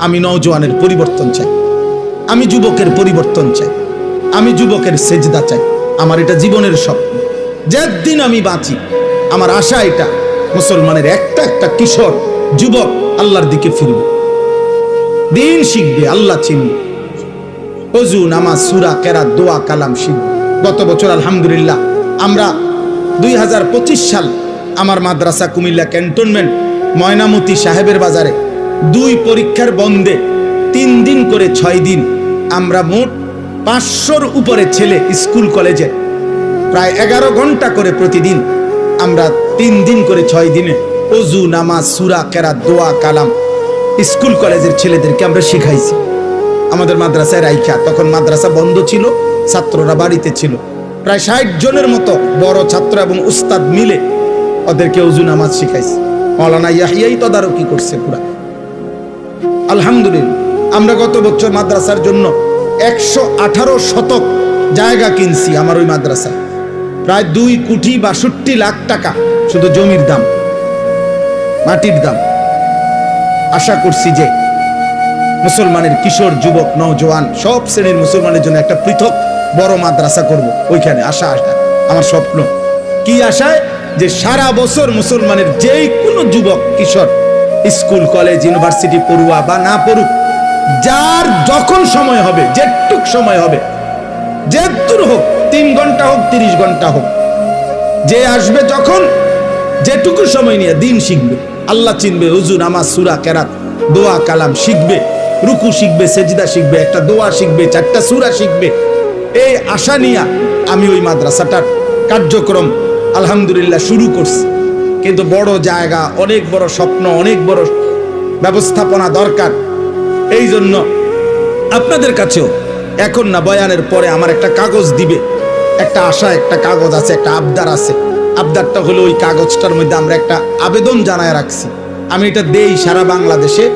আমি নওজোয়ানের পরিবর্তন চাই। আমি যুবকের পরিবর্তন চাই। আমি যুবকের সেজদা চাই। আমার এটা জীবনের স্বপ্ন। যেদিন আমি বাঁচি, আমার আশা এটা, মুসলমানের একটা একটা কিশোর, যুবক আল্লাহর দিকে ফিরবে। দিন শিখবে, আল্লাহ চিনবে। অজু, নামাজ, সুরা কেরা দোয়া, কালাম শিখবে। গত বছর আলহামদুলিল্লাহ আমরা দুই হাজার পঁচিশ সাল আমার মাদ্রাসা কুমিল্লা ক্যান্টনমেন্ট ময়নামতি সাহেবের বাজারে দুই পরীক্ষার বন্ধে তিন দিন করে ছয় দিন আমরা মোট পাঁচশোর উপরে ছেলে স্কুল কলেজে। প্রায় এগারো ঘণ্টা করে প্রতিদিন আমরা তিন দিন করে ছয় দিনে অজু, নামাজ, সুরা কেরা দোয়া, কালাম স্কুল কলেজের ছেলেদেরকে আমরা শিখাইছি। আমাদের মাদ্রাসায় রাইখা, তখন মাদ্রাসা বন্ধ ছিল, ছাত্ররা বাড়িতে ছিল। প্রায় ষাট জনের মতো বড় ছাত্র এবং উস্তাদ মিলে ওদেরকে উজু নামাজ শিখাইছে। মৌলানা ইয়াহিয়াই তদারকি করছে পুরা। আলহামদুলিল্লাহ। আমরা গত বছর মাদ্রাসার জন্য একশো আঠারো শতক জায়গা কিনছি আমার ওই মাদ্রাসায়। প্রায় দুই কোটি বাষট্টি লাখ টাকা, শুধু জমির দাম, মাটির দাম। আশা করছি যে মুসলমানের কিশোর, যুবক, নওজোয়ান সব শ্রেণির মুসলমানের জন্য একটা পৃথক বড় মাদ্রাসা করব ওইখানে। আশা আশা, আমার স্বপ্ন। কি আশায়? যে সারা বছর মুসলমানের যেই কোনো যুবক, কিশোর স্কুল, কলেজ, ইউনিভার্সিটি পড়ুয়া বা না পড়ুক, যার যখন সময় হবে, যেটুক সময় হবে, যে দূর হোক, তিন ঘণ্টা হোক, তিরিশ ঘণ্টা হোক, যে আসবে যখন, যেটুকু সময় নিয়ে দিন শিখবে, আল্লাহ চিনবে, হুজুর, নামাজ, সুরা, কেরাত, দোয়া, কালাম শিখবে, রুকু শিখবে, সেজিদা শিখবে, একটা দোয়া শিখবে, চারটা সুরা শিখবে, এই আশা নিয়ে আমি ওই মাদ্রাসাটার কার্যক্রম, আলহামদুলিল্লাহ, শুরু করছি। কিন্তু বড় জায়গা, অনেক বড় স্বপ্ন, অনেক বড় ব্যবস্থাপনা দরকার। এই জন্য আপনাদের কাছেও এখন না বয়ানের পরে আমার একটা কাগজ দিবে। একটা আশা, একটা কাগজ আছে, একটা আবদার আছে। আবদারটা হলো ওই কাগজটার মধ্যে আমরা একটা আবেদন জানায় রাখছি। আমি এটা দেই সারা বাংলাদেশে।